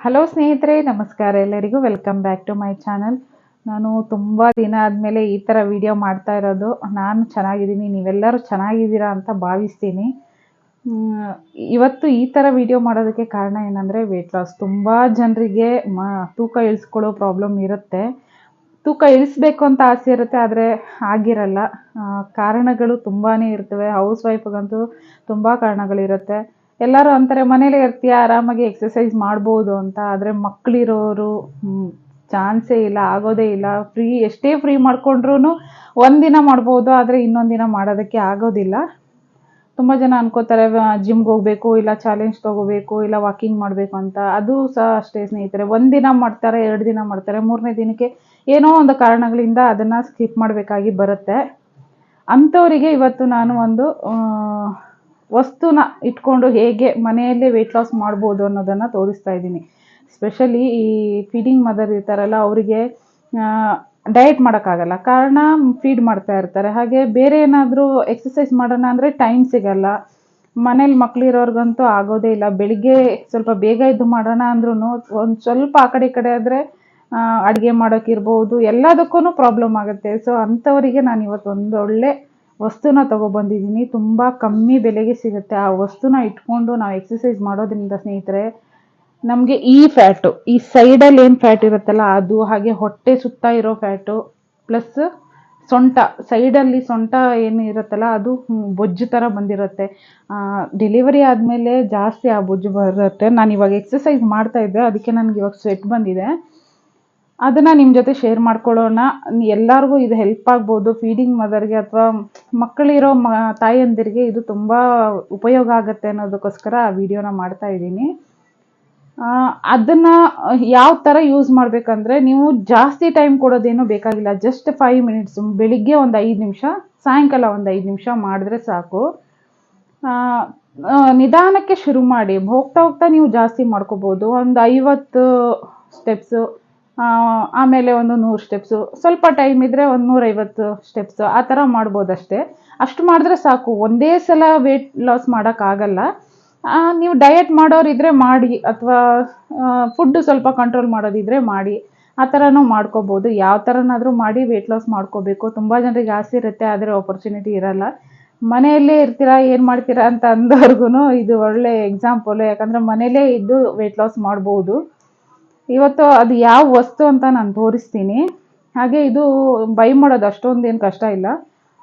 Hello ಸ್ನೇಹಿತರೆ, ನಮಸ್ಕಾರ ಎಲ್ಲರಿಗೂ. Welcome back to my channel ನಾನು ತುಂಬ ದಿನ ಆದಮೇಲೆ ಈ ಥರ ವಿಡಿಯೋ ಮಾಡ್ತಾ ಇರೋದು. ನಾನು ಚೆನ್ನಾಗಿದ್ದೀನಿ, ನೀವೆಲ್ಲರೂ ಚೆನ್ನಾಗಿದ್ದೀರಾ ಅಂತ ಭಾವಿಸ್ತೀನಿ. ಇವತ್ತು ಈ ಥರ ವಿಡಿಯೋ ಮಾಡೋದಕ್ಕೆ ಕಾರಣ ಏನಂದರೆ ವೆಯ್ಟ್ ಲಾಸ್ ತುಂಬ ಜನರಿಗೆ ಮ, ತೂಕ ಇಳಿಸ್ಕೊಳ್ಳೋ ಪ್ರಾಬ್ಲಮ್ ಇರುತ್ತೆ. ತೂಕ ಇಳಿಸ್ಬೇಕು ಅಂತ ಆಸೆ ಇರುತ್ತೆ, ಆದರೆ ಆಗಿರಲ್ಲ. ಕಾರಣಗಳು ತುಂಬಾ ಇರ್ತವೆ. ಹೌಸ್ ವೈಫ್ಗಂತೂ ತುಂಬ ಕಾರಣಗಳಿರುತ್ತೆ. ಎಲ್ಲರೂ ಅಂತಾರೆ, ಮನೇಲೇ ಇರ್ತೀಯ? ಆರಾಮಾಗಿ ಎಕ್ಸಸೈಸ್ ಮಾಡ್ಬೋದು ಅಂತ. ಆದರೆ ಮಕ್ಕಳಿರೋರು ಚಾನ್ಸೇ ಇಲ್ಲ, ಆಗೋದೇ ಇಲ್ಲ. ಫ್ರೀ, ಎಷ್ಟೇ ಫ್ರೀ ಮಾಡ್ಕೊಂಡ್ರೂ ಒಂದಿನ ಮಾಡ್ಬೋದು, ಆದರೆ ಇನ್ನೊಂದು ದಿನ ಮಾಡೋದಕ್ಕೆ ಆಗೋದಿಲ್ಲ. ತುಂಬ ಜನ ಅನ್ಕೋತಾರೆ ಜಿಮ್ಗೆ ಹೋಗಬೇಕು, ಇಲ್ಲ ಚಾಲೆಂಜ್ ತೊಗೋಬೇಕು, ಇಲ್ಲ ವಾಕಿಂಗ್ ಮಾಡಬೇಕು ಅಂತ. ಅದು ಸಹ ಅಷ್ಟೇ ಸ್ನೇಹಿತರೆ. ಒಂದಿನ ಮಾಡ್ತಾರೆ, ಎರಡು ದಿನ ಮಾಡ್ತಾರೆ. ಮೂರನೇ ದಿನಕ್ಕೆ ಏನೋ ಒಂದು ಕಾರಣಗಳಿಂದ ಅದನ್ನು ಸ್ಕಿಪ್ ಮಾಡಬೇಕಾಗಿ ಬರುತ್ತೆ. ಅಂಥವರಿಗೆ ಇವತ್ತು ನಾನು ಒಂದು ವಸ್ತುನ ಇಟ್ಕೊಂಡು ಹೇಗೆ ಮನೆಯಲ್ಲೇ ವೆಯ್ಟ್ ಲಾಸ್ ಮಾಡ್ಬೋದು ಅನ್ನೋದನ್ನು ತೋರಿಸ್ತಾ ಇದ್ದೀನಿ. ಸ್ಪೆಷಲಿ ಈ ಫೀಡಿಂಗ್ ಮದರ್ ಇರ್ತಾರಲ್ಲ, ಅವರಿಗೆ ಡಯಟ್ ಮಾಡೋಕ್ಕಾಗಲ್ಲ. ಕಾರಣ ಫೀಡ್ ಮಾಡ್ತಾ ಇರ್ತಾರೆ. ಹಾಗೆ ಬೇರೆ ಏನಾದರೂ ಎಕ್ಸಸೈಸ್ ಮಾಡೋಣ ಅಂದರೆ ಟೈಮ್ ಸಿಗಲ್ಲ. ಮನೇಲಿ ಮಕ್ಳಿರೋರ್ಗಂತೂ ಆಗೋದೇ ಇಲ್ಲ. ಬೆಳಿಗ್ಗೆ ಸ್ವಲ್ಪ ಬೇಗ ಇದ್ದು ಮಾಡೋಣ ಅಂದ್ರೂ ಒಂದು ಸ್ವಲ್ಪ ಆ ಕಡೆ ಈ ಕಡೆ ಆದರೆ ಅಡುಗೆ ಮಾಡೋಕ್ಕಿರ್ಬೋದು ಎಲ್ಲದಕ್ಕೂ ಪ್ರಾಬ್ಲಮ್ ಆಗುತ್ತೆ. ಸೊ ಅಂಥವರಿಗೆ ನಾನು ಇವತ್ತು ಒಂದು ಒಳ್ಳೆ ವಸ್ತುನ ತೊಗೊಬಂದಿದ್ದೀನಿ ತುಂಬ ಕಮ್ಮಿ ಬೆಲೆಗೆ ಸಿಗುತ್ತೆ. ಆ ವಸ್ತುನ ಇಟ್ಕೊಂಡು ನಾವು ಎಕ್ಸಸೈಸ್ ಮಾಡೋದ್ರಿಂದ ಸ್ನೇಹಿತರೆ, ನಮಗೆ ಈ ಫ್ಯಾಟು ಈ ಸೈಡಲ್ಲಿ ಏನು ಫ್ಯಾಟ್ ಇರುತ್ತಲ್ಲ, ಅದು ಹಾಗೆ ಹೊಟ್ಟೆ ಸುತ್ತ ಇರೋ ಫ್ಯಾಟು ಪ್ಲಸ್ ಸೊಂಟ ಸೈಡಲ್ಲಿ ಸೊಂಟ ಏನು ಇರುತ್ತಲ್ಲ, ಅದು ಬೊಜ್ಜು ಥರ ಬಂದಿರುತ್ತೆ. ಡೆಲಿವರಿ ಆದಮೇಲೆ ಜಾಸ್ತಿ ಆ ಬೊಜ್ಜು ಬರುತ್ತೆ. ನಾನು ಇವಾಗ ಎಕ್ಸಸೈಸ್ ಮಾಡ್ತಾ ಇದ್ದೆ, ಅದಕ್ಕೆ ನನಗೆ ಇವಾಗ ಸ್ವೆಟ್ ಬಂದಿದೆ. ಅದನ್ನು ನಿಮ್ಮ ಜೊತೆ ಶೇರ್ ಮಾಡ್ಕೊಳ್ಳೋಣ. ಎಲ್ಲರಿಗೂ ಇದು ಹೆಲ್ಪ್ ಆಗ್ಬೋದು. ಫೀಡಿಂಗ್ ಮದರ್ಗೆ ಅಥವಾ ಮಕ್ಕಳಿರೋ ಮ ತಾಯಂದಿರಿಗೆ ಇದು ತುಂಬ ಉಪಯೋಗ ಆಗುತ್ತೆ ಅನ್ನೋದಕ್ಕೋಸ್ಕರ ಆ ವಿಡಿಯೋನ ಮಾಡ್ತಾ ಇದ್ದೀನಿ. ಅದನ್ನು ಯಾವ ಥರ ಯೂಸ್ ಮಾಡಬೇಕಂದ್ರೆ ನೀವು ಜಾಸ್ತಿ ಟೈಮ್ ಕೊಡೋದೇನು ಬೇಕಾಗಿಲ್ಲ. ಜಸ್ಟ್ ಫೈವ್ ಮಿನಿಟ್ಸ್ ಬೆಳಿಗ್ಗೆ ಒಂದು ಐದು ನಿಮಿಷ, ಸಾಯಂಕಾಲ ಒಂದು ಐದು ನಿಮಿಷ ಮಾಡಿದ್ರೆ ಸಾಕು. ನಿಧಾನಕ್ಕೆ ಶುರು ಮಾಡಿ. ಹೋಗ್ತಾ ಹೋಗ್ತಾ ನೀವು ಜಾಸ್ತಿ ಮಾಡ್ಕೋಬೋದು. ಒಂದು ಐವತ್ತು ಸ್ಟೆಪ್ಸು ಆಮೇಲೆ ಒಂದು ನೂರು ಸ್ಟೆಪ್ಸು ಸ್ವಲ್ಪ ಟೈಮ್ ಇದ್ದರೆ ಒಂದು ನೂರೈವತ್ತು ಸ್ಟೆಪ್ಸು ಆ ಥರ ಮಾಡ್ಬೋದು ಅಷ್ಟೇ ಅಷ್ಟು ಮಾಡಿದ್ರೆ ಸಾಕು. ಒಂದೇ ಸಲ ವೆಯ್ಟ್ ಲಾಸ್ ಮಾಡೋಕ್ಕಾಗಲ್ಲ ನೀವು ಡಯಟ್ ಮಾಡೋರಿದ್ರೆ ಮಾಡಿ, ಅಥವಾ ಫುಡ್ ಸ್ವಲ್ಪ ಕಂಟ್ರೋಲ್ ಮಾಡೋದಿದ್ರೆ ಮಾಡಿ. ಆ ಥರನೂ ಮಾಡ್ಕೋಬೋದು. ಯಾವ ಥರನಾದರೂ ಮಾಡಿ ವೆಯ್ಟ್ ಲಾಸ್ ಮಾಡ್ಕೋಬೇಕು. ತುಂಬ ಜನರಿಗೆ ಆಸೆ ಇರುತ್ತೆ, ಆದರೆ ಆಪರ್ಚುನಿಟಿ ಇರಲ್ಲ. ಮನೆಯಲ್ಲೇ ಇರ್ತೀರಾ, ಏನು ಮಾಡ್ತೀರಾ ಅಂತ ಅಂದವ್ರಿಗೂ ಇದು ಒಳ್ಳೆ ಎಕ್ಸಾಂಪಲು ಯಾಕಂದರೆ ಮನೆಯಲ್ಲೇ ಇದ್ದು ವೆಯ್ಟ್ ಲಾಸ್ ಮಾಡ್ಬೋದು. ಇವತ್ತು ಅದು ಯಾವ ವಸ್ತು ಅಂತ ನಾನು ತೋರಿಸ್ತೀನಿ. ಹಾಗೆ ಇದು ಬೈ ಮಾಡೋದು ಅಷ್ಟೊಂದೇನು ಕಷ್ಟ ಇಲ್ಲ.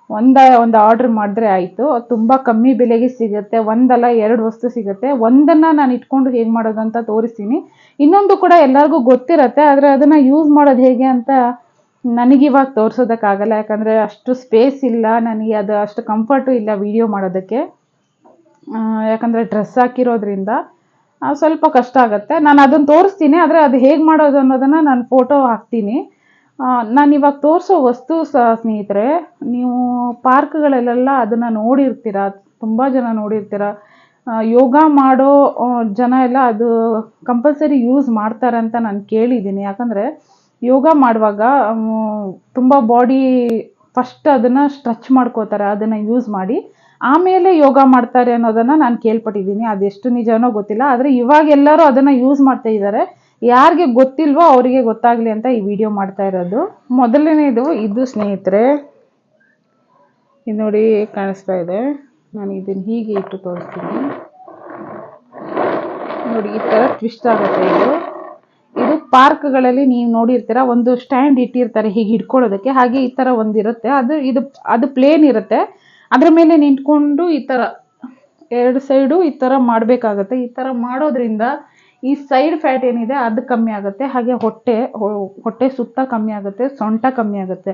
ಒಂದ, ಒಂದು ಆರ್ಡ್ರ್ ಮಾಡಿದ್ರೆ ಆಯಿತು. ತುಂಬ ಕಮ್ಮಿ ಬೆಲೆಗೆ ಸಿಗುತ್ತೆ. ಒಂದಲ್ಲ ಎರಡು ವಸ್ತು ಸಿಗುತ್ತೆ. ಒಂದನ್ನು ನಾನು ಇಟ್ಕೊಂಡು ಹೇಗೆ ಮಾಡೋದು ಅಂತ ತೋರಿಸ್ತೀನಿ. ಇನ್ನೊಂದು ಕೂಡ ಎಲ್ಲರಿಗೂ ಗೊತ್ತಿರತ್ತೆ, ಆದರೆ ಅದನ್ನು ಯೂಸ್ ಮಾಡೋದು ಹೇಗೆ ಅಂತ ನನಗಿವಾಗ ತೋರಿಸೋದಕ್ಕಾಗಲ್ಲ. ಯಾಕಂದರೆ ಅಷ್ಟು ಸ್ಪೇಸ್ ಇಲ್ಲ. ನನಗೆ ಅದು ಅಷ್ಟು ಕಂಫರ್ಟು ಇಲ್ಲ ವಿಡಿಯೋ ಮಾಡೋದಕ್ಕೆ. ಯಾಕಂದರೆ ಡ್ರೆಸ್ ಹಾಕಿರೋದ್ರಿಂದ. ಸ್ವಲ್ಪ ಕಷ್ಟ ಆಗುತ್ತೆ. ನಾನು ಅದನ್ನು ತೋರಿಸ್ತೀನಿ, ಆದರೆ ಅದು ಹೇಗೆ ಮಾಡೋದು ಅನ್ನೋದನ್ನು ನಾನು ಫೋಟೋ ಹಾಕ್ತೀನಿ. ನಾನು ಇವಾಗ ತೋರಿಸೋ ವಸ್ತು ಸಹ ಸ್ನೇಹಿತರೆ, ನೀವು ಪಾರ್ಕ್ಗಳಲ್ಲೆಲ್ಲ ಅದನ್ನು ನೋಡಿರ್ತೀರ, ತುಂಬ ಜನ ನೋಡಿರ್ತೀರ. ಯೋಗ ಮಾಡೋ ಜನ ಎಲ್ಲ ಅದು ಕಂಪಲ್ಸರಿ ಯೂಸ್ ಮಾಡ್ತಾರೆ ಅಂತ ನಾನು ಕೇಳಿದ್ದೀನಿ ಯಾಕಂದರೆ ಯೋಗ ಮಾಡುವಾಗ ತುಂಬ ಬಾಡಿ ಫಸ್ಟ್ ಅದನ್ನು ಸ್ಟ್ರೆಚ್ ಮಾಡ್ಕೋತಾರೆ, ಅದನ್ನು ಯೂಸ್ ಮಾಡಿ. ಆಮೇಲೆ ಯೋಗ ಮಾಡ್ತಾರೆ ಅನ್ನೋದನ್ನು ನಾನು ಕೇಳ್ಪಟ್ಟಿದ್ದೀನಿ. ಅದೆಷ್ಟು ನಿಜನೋ ಗೊತ್ತಿಲ್ಲ. ಆದರೆ ಇವಾಗ ಎಲ್ಲರೂ ಅದನ್ನು ಯೂಸ್ ಮಾಡ್ತಾ ಇದ್ದಾರೆ ಯಾರಿಗೆ ಗೊತ್ತಿಲ್ವೋ ಅವರಿಗೆ ಗೊತ್ತಾಗಲಿ ಅಂತ ಈ ವಿಡಿಯೋ ಮಾಡ್ತಾ ಇರೋದು. ಮೊದಲನೇದು, ಇದು ಸ್ನೇಹಿತರೆ. ಇದು ನೋಡಿ ಕಾಣಿಸ್ತಾ ಇದೆ. ನಾನು ಇದನ್ನು ಹೀಗೆ ಇಟ್ಟು ತೋರಿಸ್ತೀನಿ. ನೋಡಿ, ಈ ಥರ ಟ್ವಿಸ್ಟ್ ಆಗುತ್ತೆ ಇದು. ಇದು ಪಾರ್ಕ್ಗಳಲ್ಲಿ ನೀವು ನೋಡಿರ್ತೀರ, ಒಂದು ಸ್ಟ್ಯಾಂಡ್ ಇಟ್ಟಿರ್ತಾರೆ ಹೀಗೆ ಹಿಡ್ಕೊಳ್ಳೋದಕ್ಕೆ. ಹಾಗೆ ಈ ಥರ ಒಂದಿರುತ್ತೆ. ಅದು, ಇದು, ಅದು ಪ್ಲೇನ್ ಇರುತ್ತೆ. ಅದ್ರ ಮೇಲೆ ನಿಂತ್ಕೊಂಡು ಈ ಥರ ಎರಡು ಸೈಡು ಈ ಥರ ಮಾಡಬೇಕಾಗತ್ತೆ. ಈ ಥರ ಮಾಡೋದ್ರಿಂದ ಈ ಸೈಡ್ ಫ್ಯಾಟ್ ಏನಿದೆ ಅದು ಕಮ್ಮಿ ಆಗುತ್ತೆ. ಹಾಗೆ ಹೊಟ್ಟೆ ಹೊಟ್ಟೆ ಸುತ್ತ ಕಮ್ಮಿ ಆಗುತ್ತೆ, ಸೊಂಟ ಕಮ್ಮಿ ಆಗುತ್ತೆ.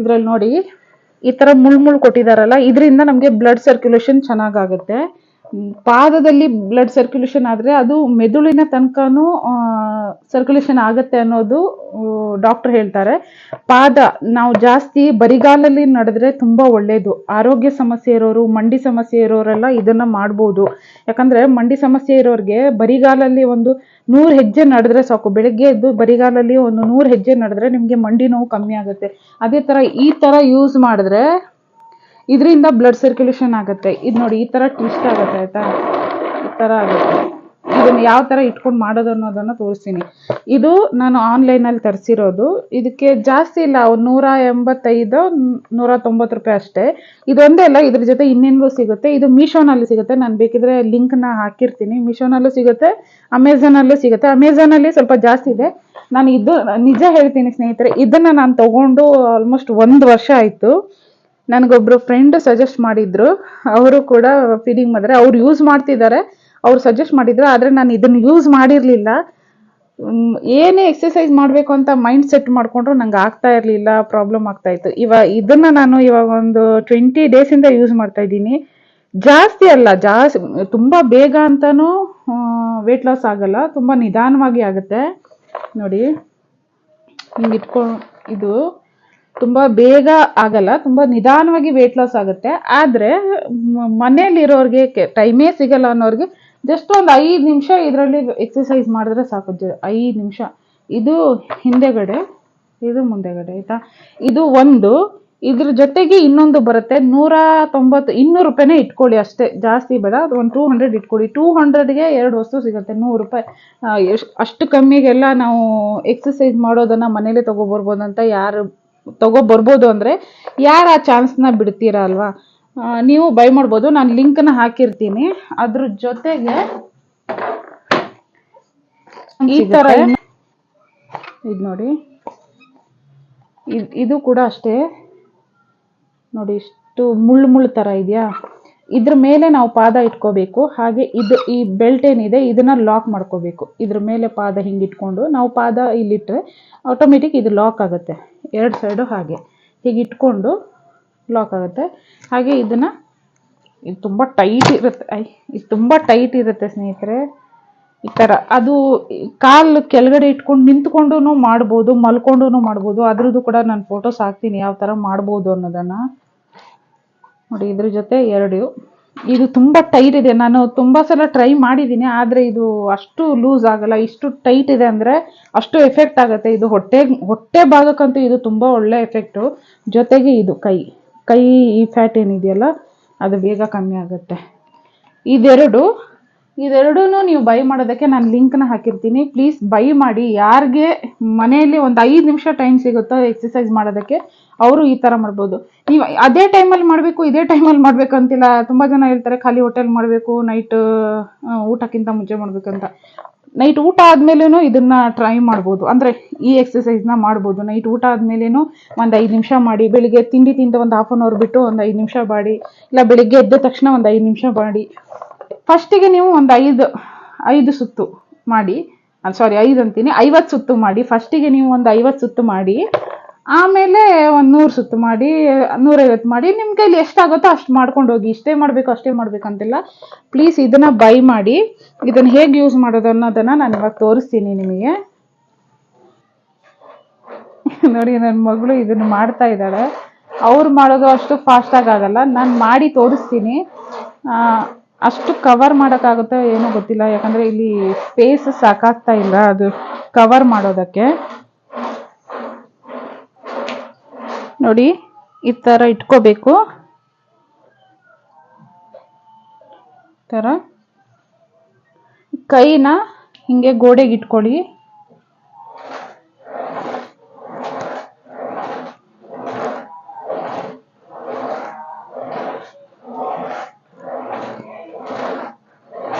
ಇದರಲ್ಲಿ ನೋಡಿ ಈ ಥರ ಮುಳ್ಳು ಮುಳ್ಳು ಕೊಟ್ಟಿದ್ದಾರಲ್ಲ ಇದರಿಂದ ನಮಗೆ ಬ್ಲಡ್ ಸರ್ಕ್ಯುಲೇಷನ್ ಚೆನ್ನಾಗಾಗುತ್ತೆ. ಪಾದದಲ್ಲಿ ಬ್ಲಡ್ ಸರ್ಕ್ಯುಲೇಷನ್ ಆದರೆ ಅದು ಮೆದುಳಿನ ತನಕನೂ ಸರ್ಕ್ಯುಲೇಷನ್ ಆಗುತ್ತೆ ಅನ್ನೋದು ಡಾಕ್ಟರ್ ಹೇಳ್ತಾರೆ. ಪಾದ ನಾವು ಜಾಸ್ತಿ ಬರಿಗಾಲಲ್ಲಿ ನಡೆದ್ರೆ ತುಂಬ ಒಳ್ಳೆಯದು ಆರೋಗ್ಯ ಸಮಸ್ಯೆ ಇರೋರು, ಮಂಡಿ ಸಮಸ್ಯೆ ಇರೋರೆಲ್ಲ ಇದನ್ನು ಮಾಡ್ಬೋದು. ಯಾಕಂದರೆ ಮಂಡಿ ಸಮಸ್ಯೆ ಇರೋರಿಗೆ ಬರಿಗಾಲಲ್ಲಿ ಒಂದು ನೂರು ಹೆಜ್ಜೆ ನಡೆದ್ರೆ ಸಾಕು. ಬೆಳಗ್ಗೆ ಎದ್ದು ಬರಿಗಾಲಲ್ಲಿ ಒಂದು ನೂರು ಹೆಜ್ಜೆ ನಡೆದ್ರೆ ನಿಮಗೆ ಮಂಡಿ ನೋವು ಕಮ್ಮಿ ಆಗುತ್ತೆ. ಅದೇ ಥರ ಈ ಥರ ಯೂಸ್ ಮಾಡಿದ್ರೆ ಇದರಿಂದ ಬ್ಲಡ್ ಸರ್ಕ್ಯುಲೇಷನ್ ಆಗುತ್ತೆ. ಇದು ನೋಡಿ, ಈ ಥರ ಟ್ವಿಸ್ಟ್ ಆಗುತ್ತೆ, ಆಯಿತಾ? ಈ ಥರ ಆಗುತ್ತೆ. ಇದನ್ನ ಯಾವ ಥರ ಇಟ್ಕೊಂಡು ಮಾಡೋದು ಅನ್ನೋದನ್ನು ತೋರಿಸ್ತೀನಿ. ಇದು ನಾನು ಆನ್ಲೈನಲ್ಲಿ ತರಿಸಿರೋದು. ಇದಕ್ಕೆ ಜಾಸ್ತಿ ಇಲ್ಲ ನೂರ ಎಂಬತ್ತೈದು, ನೂರ ತೊಂಬತ್ತು ರೂಪಾಯಿ ಅಷ್ಟೇ. ಇದೊಂದೇ ಅಲ್ಲ, ಇದ್ರ ಜೊತೆ ಇನ್ನೇನಿಗೂ ಸಿಗುತ್ತೆ. ಇದು ಮೀಶೋನಲ್ಲಿ ಸಿಗುತ್ತೆ. ನಾನು ಬೇಕಿದ್ರೆ ಲಿಂಕ್ನ ಹಾಕಿರ್ತೀನಿ. ಮೀಶೋನಲ್ಲೂ ಸಿಗುತ್ತೆ ಅಮೆಝಾನಲ್ಲೂ ಸಿಗುತ್ತೆ. ಅಮೆಝಾನಲ್ಲಿ ಸ್ವಲ್ಪ ಜಾಸ್ತಿ ಇದೆ. ನಾನು ಇದು ನಿಜ ಹೇಳ್ತೀನಿ ಸ್ನೇಹಿತರೆ, ಇದನ್ನು ನಾನು ತಗೊಂಡು ಆಲ್ಮೋಸ್ಟ್ ಒಂದು ವರ್ಷ ಆಯಿತು. ನನಗೊಬ್ರು ಫ್ರೆಂಡ್ ಸಜೆಸ್ಟ್ ಮಾಡಿದ್ರು, ಅವರು ಕೂಡ ಫೀಡಿಂಗ್ ಮಾಡಿದ್ರೆ, ಅವ್ರು ಯೂಸ್ ಮಾಡ್ತಿದ್ದಾರೆ, ಅವ್ರು ಸಜೆಸ್ಟ್ ಮಾಡಿದ್ರು, ಆದರೆ ನಾನು ಇದನ್ನು ಯೂಸ್ ಮಾಡಿರಲಿಲ್ಲ. ಏನೇ ಎಕ್ಸಸೈಸ್ ಮಾಡಬೇಕು ಅಂತ ಮೈಂಡ್ ಸೆಟ್ ಮಾಡಿಕೊಂಡ್ರು ನಂಗೆ ಆಗ್ತಾ ಇರಲಿಲ್ಲ ಪ್ರಾಬ್ಲಮ್ ಆಗ್ತಾ ಇತ್ತು. ಇವಾಗ ಇದನ್ನು ನಾನು ಇವಾಗ ಒಂದು ಟ್ವೆಂಟಿ ಡೇಸಿಂದ ಯೂಸ್ ಮಾಡ್ತಾ ಇದ್ದೀನಿ. ಜಾಸ್ತಿ ಅಲ್ಲ, ಜಾಸ್ತಿ, ತುಂಬ ಬೇಗ ಅಂತಲೂ ವೆಯ್ಟ್ ಲಾಸ್ ಆಗಲ್ಲ, ತುಂಬ ನಿಧಾನವಾಗಿ ಆಗುತ್ತೆ. ನೋಡಿ, ಹಿಂಗೆ ಇಟ್ಕೊಂಡು ಇದು. ತುಂಬ ಬೇಗ ಆಗಲ್ಲ, ತುಂಬ ನಿಧಾನವಾಗಿ ವೆಯ್ಟ್ ಲಾಸ್ ಆಗುತ್ತೆ. ಆದರೆ ಮನೇಲಿರೋರಿಗೆ ಟೈಮೇ ಸಿಗಲ್ಲ ಅನ್ನೋರಿಗೆ ಜಸ್ಟ್ ಒಂದು ಐದು ನಿಮಿಷ ಇದರಲ್ಲಿ ಎಕ್ಸಸೈಸ್ ಮಾಡಿದ್ರೆ ಸಾಕು. ಜ ಐದು ನಿಮಿಷ. ಇದು ಹಿಂದೆಗಡೆ, ಇದು ಮುಂದೆಗಡೆ, ಆಯಿತಾ? ಇದು ಒಂದು. ಇದ್ರ ಜೊತೆಗೆ ಇನ್ನೊಂದು ಬರುತ್ತೆ. ನೂರ ತೊಂಬತ್ತು, ಇನ್ನೂರು ರೂಪಾಯಿನೇ ಇಟ್ಕೊಳ್ಳಿ ಅಷ್ಟೇ. ಜಾಸ್ತಿ ಬೇಡ. ಒಂದು ಟೂ ಹಂಡ್ರೆಡ್ ಇಟ್ಕೊಳ್ಳಿ. ಟೂ ಹಂಡ್ರೆಡ್ಗೆ ಎರಡು ವಸ್ತು ಸಿಗುತ್ತೆ. ನೂರು ರೂಪಾಯಿ ಅಷ್ಟು ಕಮ್ಮಿಗೆಲ್ಲ ನಾವು ಎಕ್ಸಸೈಸ್ ಮಾಡೋದನ್ನು ಮನೇಲೆ ತೊಗೊಬರ್ಬೋದು ಅಂತ ಯಾರು ತೊಗೊಬರ್ಬೋದು ಅಂದರೆ ಯಾರು ಆ ಚಾನ್ಸ್ನ ಬಿಡ್ತೀರಾ ಅಲ್ವಾ? ನೀವು ಬೈ ಮಾಡ್ಬೋದು. ನಾನು ಲಿಂಕ್ನ ಹಾಕಿರ್ತೀನಿ. ಅದ್ರ ಜೊತೆಗೆ ಈ ಥರ ಇದು ನೋಡಿ. ಇದು ಕೂಡ ಅಷ್ಟೇ. ನೋಡಿ ಇಷ್ಟು ಮುಳ್ಳು ಮುಳ್ಳು ಥರ ಇದೆಯಾ? ಇದ್ರ ಮೇಲೆ ನಾವು ಪಾದ ಇಟ್ಕೋಬೇಕು. ಹಾಗೆ ಇದು ಈ ಬೆಲ್ಟ್ ಏನಿದೆ, ಇದನ್ನ ಲಾಕ್ ಮಾಡ್ಕೋಬೇಕು. ಇದ್ರ ಮೇಲೆ ಪಾದ ಹಿಂಗೆ ಇಟ್ಕೊಂಡು ನಾವು ಪಾದ ಇಲ್ಲಿಟ್ಟರೆ ಆಟೋಮೆಟಿಕ್ ಇದು ಲಾಕ್ ಆಗುತ್ತೆ. ಎರಡು ಸೈಡು ಹಾಗೆ. ಹೀಗೆ ಇಟ್ಕೊಂಡು ಲಾಕ್ ಆಗುತ್ತೆ. ಹಾಗೆ ಇದನ್ನ ಇದು ತುಂಬ ಟೈಟ್ ಇರುತ್ತೆ. ಐ, ಇದು ತುಂಬ ಟೈಟ್ ಇರುತ್ತೆ ಸ್ನೇಹಿತರೆ. ಈ ಥರ ಅದು ಕಾಲು ಕೆಳಗಡೆ ಇಟ್ಕೊಂಡು ನಿಂತ್ಕೊಂಡು ಮಾಡ್ಬೋದು ಮಲ್ಕೊಂಡು ಮಾಡ್ಬೋದು. ಅದ್ರದ್ದು ಕೂಡ ನಾನು ಫೋಟೋಸ್ ಹಾಕ್ತೀನಿ. ಯಾವ ಥರ ಮಾಡ್ಬೋದು ಅನ್ನೋದನ್ನು. ನೋಡಿ, ಇದ್ರ ಜೊತೆ ಎರಡು. ಇದು ತುಂಬ ಟೈಟ್ ಇದೆ. ನಾನು ತುಂಬ ಸಲ ಟ್ರೈ ಮಾಡಿದ್ದೀನಿ ಆದರೆ ಇದು ಅಷ್ಟು ಲೂಸ್ ಆಗಲ್ಲ. ಇಷ್ಟು ಟೈಟ್ ಇದೆ ಅಂದರೆ ಅಷ್ಟು ಎಫೆಕ್ಟ್ ಆಗುತ್ತೆ. ಇದು ಹೊಟ್ಟೆ ಹೊಟ್ಟೆ ಭಾಗಕ್ಕಂತೂ ಇದು ತುಂಬ ಒಳ್ಳೆ ಎಫೆಕ್ಟು ಜೊತೆಗೆ ಇದು ಕೈ. ಕೈ ಈ ಫ್ಯಾಟ್ ಏನಿದೆಯಲ್ಲ, ಅದು ಬೇಗ ಕಮ್ಮಿ ಆಗುತ್ತೆ. ಇದೆರಡು ಇದೆರಡೂ ನೀವು ಬೈ ಮಾಡೋದಕ್ಕೆ ನಾನು ಲಿಂಕ್ನ ಹಾಕಿರ್ತೀನಿ. ಪ್ಲೀಸ್ ಬೈ ಮಾಡಿ. ಯಾರಿಗೆ ಮನೆಯಲ್ಲಿ ಒಂದು ಐದು ನಿಮಿಷ ಟೈಮ್ ಸಿಗುತ್ತೋ ಎಕ್ಸಸೈಸ್ ಮಾಡೋದಕ್ಕೆ ಅವರು ಈ ಥರ ಮಾಡ್ಬೋದು. ನೀವು ಅದೇ ಟೈಮಲ್ಲಿ ಮಾಡಬೇಕು, ಇದೇ ಟೈಮಲ್ಲಿ ಮಾಡಬೇಕು ಅಂತಿಲ್ಲ. ತುಂಬ ಜನ ಹೇಳ್ತಾರೆ ಖಾಲಿ ಹೋಟೆಲ್ ಮಾಡಬೇಕು ನೈಟ್ ಊಟಕ್ಕಿಂತ ಮುಂಚೆ ಮಾಡಬೇಕಂತ ನೈಟ್ ಊಟ ಆದ್ಮೇಲೂ ಇದನ್ನ ಟ್ರೈ ಮಾಡ್ಬೋದು. ಅಂದರೆ ಈ ಎಕ್ಸಸೈಸ್ನ ಮಾಡ್ಬೋದು. ನೈಟ್ ಊಟ ಆದ್ಮೇಲೇನು ಒಂದು ಐದು ನಿಮಿಷ ಮಾಡಿ. ಬೆಳಿಗ್ಗೆ ತಿಂಡಿ ತಿಂದ ಒಂದು ಹಾಫ್ ಆನ್ ಅವರ್ ಬಿಟ್ಟು ಒಂದು ಐದು ನಿಮಿಷ ಮಾಡಿ. ಇಲ್ಲ, ಬೆಳಿಗ್ಗೆ ಎದ್ದ ತಕ್ಷಣ ಒಂದು ಐದು ನಿಮಿಷ ಮಾಡಿ. ಫಸ್ಟಿಗೆ ನೀವು ಒಂದು ಐದು ಐದು ಸುತ್ತು ಮಾಡಿ ಸಾರಿ ಐದು ಅಂತೀನಿ, ಐವತ್ತು ಸುತ್ತು ಮಾಡಿ, ಫಸ್ಟಿಗೆ ನೀವು ಒಂದು ಐವತ್ತು ಸುತ್ತು ಮಾಡಿ, ಆಮೇಲೆ ಒಂದು ನೂರು ಸುತ್ತು ಮಾಡಿ ನೂರೈವತ್ತು ಮಾಡಿ ನಿಮ್ಮ ಕೈಲಿ ಎಷ್ಟಾಗುತ್ತೋ ಅಷ್ಟು ಮಾಡ್ಕೊಂಡು ಹೋಗಿ, ಇಷ್ಟೇ ಮಾಡಬೇಕು, ಅಷ್ಟೇ ಮಾಡ್ಬೇಕಂತಿಲ್ಲ ಪ್ಲೀಸ್ ಇದನ್ನು ಬೈ ಮಾಡಿ, ಇದನ್ನು ಹೇಗೆ ಯೂಸ್ ಮಾಡೋದು ಅನ್ನೋದನ್ನು ನಾನು ಇವಾಗ ತೋರಿಸ್ತೀನಿ ನಿಮಗೆ. ನೋಡಿ ನನ್ನ ಮಗಳು ಇದನ್ನು ಮಾಡ್ತಾ ಇದ್ದಾಳೆ. ಅವ್ರು ಮಾಡೋದು ಅಷ್ಟು ಫಾಸ್ಟಾಗಿ ಆಗಲ್ಲ. ನಾನು ಮಾಡಿ ತೋರಿಸ್ತೀನಿ. ಅಷ್ಟು ಕವರ್ ಮಾಡೋಕ್ಕಾಗುತ್ತೋ ಏನೋ ಗೊತ್ತಿಲ್ಲ. ಯಾಕಂದರೆ ಇಲ್ಲಿ ಸ್ಪೇಸ್ ಸಾಕಾಗ್ತಾ ಇಲ್ಲ. ಅದು ಕವರ್ ಮಾಡೋದಕ್ಕೆ. ನೋಡಿ, ಈ ಥರ ಇಟ್ಕೋಬೇಕು. ಥರ ಕೈನ ಹಿಂಗೆ ಗೋಡೆಗೆ ಇಟ್ಕೊಳ್ಳಿ.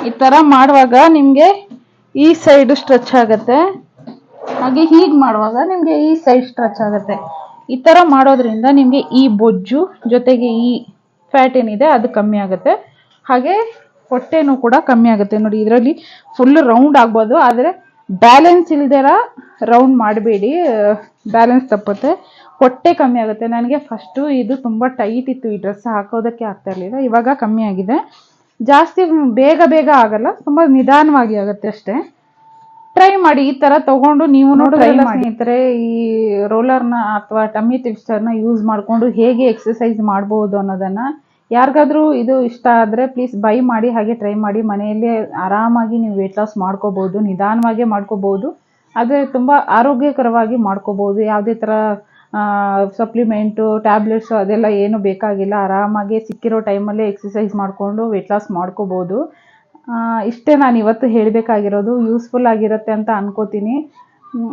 ಈ ಥರ ಮಾಡುವಾಗ ನಿಮಗೆ ಈ ಸೈಡು ಸ್ಟ್ರೆಚ್ ಆಗುತ್ತೆ. ಹಾಗೆ ಹೀಗೆ ಮಾಡುವಾಗ ನಿಮಗೆ ಈ ಸೈಡ್ ಸ್ಟ್ರೆಚ್ ಆಗುತ್ತೆ. ಈ ಥರ ಮಾಡೋದ್ರಿಂದ ನಿಮಗೆ ಈ ಬೊಜ್ಜು ಜೊತೆಗೆ ಈ ಫ್ಯಾಟ್ ಏನಿದೆ ಅದು ಕಮ್ಮಿ ಆಗುತ್ತೆ. ಹಾಗೆ ಹೊಟ್ಟೆನೂ ಕೂಡ ಕಮ್ಮಿ ಆಗುತ್ತೆ. ನೋಡಿ, ಇದರಲ್ಲಿ ಫುಲ್ ರೌಂಡ್ ಆಗ್ಬೋದು, ಆದರೆ ಬ್ಯಾಲೆನ್ಸ್ ಇಲ್ದಿರ ರೌಂಡ್ ಮಾಡಬೇಡಿ. ಬ್ಯಾಲೆನ್ಸ್ ತಪ್ಪುತ್ತೆ. ಹೊಟ್ಟೆ ಕಮ್ಮಿ ಆಗುತ್ತೆ. ನನಗೆ ಫಸ್ಟು ಇದು ತುಂಬ ಟೈಟ್ ಇತ್ತು ಈ ಡ್ರೆಸ್ ಹಾಕೋದಕ್ಕೆ ಆಗ್ತಾ ಇರಲಿಲ್ಲ. ಇವಾಗ ಕಮ್ಮಿ ಆಗಿದೆ. ಜಾಸ್ತಿ ಬೇಗ ಬೇಗ ಆಗಲ್ಲ ತುಂಬ ನಿಧಾನವಾಗಿ ಆಗುತ್ತೆ ಅಷ್ಟೇ. ಟ್ರೈ ಮಾಡಿ ಈ ತರ ತಗೊಂಡು ನೀವು ನೋಡಿದ್ರೆ ಸ್ನೇಹಿತರೆ ಈ ರೋಲರ್ನ ಅಥವಾ ಟಮ್ಮಿ ಟ್ವಿಸ್ಟರ್ನ ಯೂಸ್ ಮಾಡಿಕೊಂಡು ಹೇಗೆ ಎಕ್ಸಸೈಸ್ ಮಾಡಬಹುದು ಅನ್ನೋದನ್ನ ಯಾರಿಗಾದ್ರೂ ಇದು ಇಷ್ಟ ಆದ್ರೆ ಪ್ಲೀಸ್ ಬೈ ಮಾಡಿ ಹಾಗೆ ಟ್ರೈ ಮಾಡಿ ಮನೆಯಲ್ಲೇ ಆರಾಮಾಗಿ ನೀವು ವೆಯ್ಟ್ ಲಾಸ್ ಮಾಡ್ಕೋಬಹುದು ನಿಧಾನವಾಗಿ ಮಾಡ್ಕೋಬೋದು ಆದ್ರೆ ತುಂಬಾ ಆರೋಗ್ಯಕರವಾಗಿ ಮಾಡ್ಕೋಬೋದು ಯಾವುದೇ ಥರ ಸಪ್ಲಿಮೆಂಟು ಟ್ಯಾಬ್ಲೆಟ್ಸು ಅದೆಲ್ಲ ಏನು ಬೇಕಾಗಿಲ್ಲ. ಆರಾಮಾಗಿ ಸಿಕ್ಕಿರೋ ಟೈಮಲ್ಲೇ ಎಕ್ಸಸೈಸ್ ಮಾಡಿಕೊಂಡು ವೆಯ್ಟ್ ಲಾಸ್ ಮಾಡ್ಕೋಬೋದು. ಇಷ್ಟೇ ನಾನು ಇವತ್ತು ಹೇಳಬೇಕಾಗಿರೋದು. ಯೂಸ್ಫುಲ್ ಆಗಿರುತ್ತೆ ಅಂತ ಅನ್ಕೋತೀನಿ.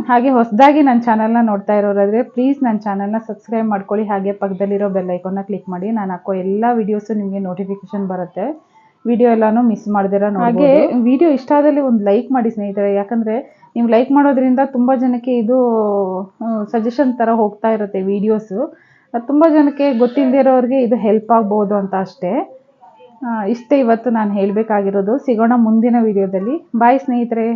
ಹಾಗೆ ಹೊಸದಾಗಿ ನನ್ನ ಚಾನಲ್ನ ನೋಡ್ತಾ ಇರೋರಾದ್ರೆ ಪ್ಲೀಸ್ ನನ್ನ ಚಾನಲ್ನ ಸಬ್ಸ್ಕ್ರೈಬ್ ಮಾಡ್ಕೊಳ್ಳಿ. ಹಾಗೆ ಪಕ್ಕದಲ್ಲಿರೋ ಬೆಲ್ನ ಕ್ಲಿಕ್ ಮಾಡಿ. ನಾನು ಹಾಕೋ ಎಲ್ಲ ವೀಡಿಯೋಸು ನಿಮಗೆ ನೋಟಿಫಿಕೇಶನ್ ಬರುತ್ತೆ. ವಿಡಿಯೋ ಎಲ್ಲಾನು ಮಿಸ್ ಮಾಡ್ದಿರ ಹಾಗೆ ವಿಡಿಯೋ ಇಷ್ಟ ಆದಲ್ಲಿ ಒಂದು ಲೈಕ್ ಮಾಡಿ ಸ್ನೇಹಿತರೆ. ಯಾಕಂದರೆ ನೀವು ಲೈಕ್ ಮಾಡೋದ್ರಿಂದ ತುಂಬ ಜನಕ್ಕೆ ಇದು ಸಜೆಷನ್ ಥರ ಹೋಗ್ತಾ ಇರುತ್ತೆ ವೀಡಿಯೋಸು ತುಂಬ ಜನಕ್ಕೆ ಗೊತ್ತಿಲ್ಲದೆ ಇರೋರಿಗೆ ಇದು ಹೆಲ್ಪ್ ಆಗ್ಬೋದು ಅಂತ ಅಷ್ಟೇ. ಇಷ್ಟೇ ಇವತ್ತು ನಾನು ಹೇಳಬೇಕಾಗಿರೋದು. ಸಿಗೋಣ ಮುಂದಿನ ವೀಡಿಯೋದಲ್ಲಿ ಬಾಯ್ ಸ್ನೇಹಿತರೆ.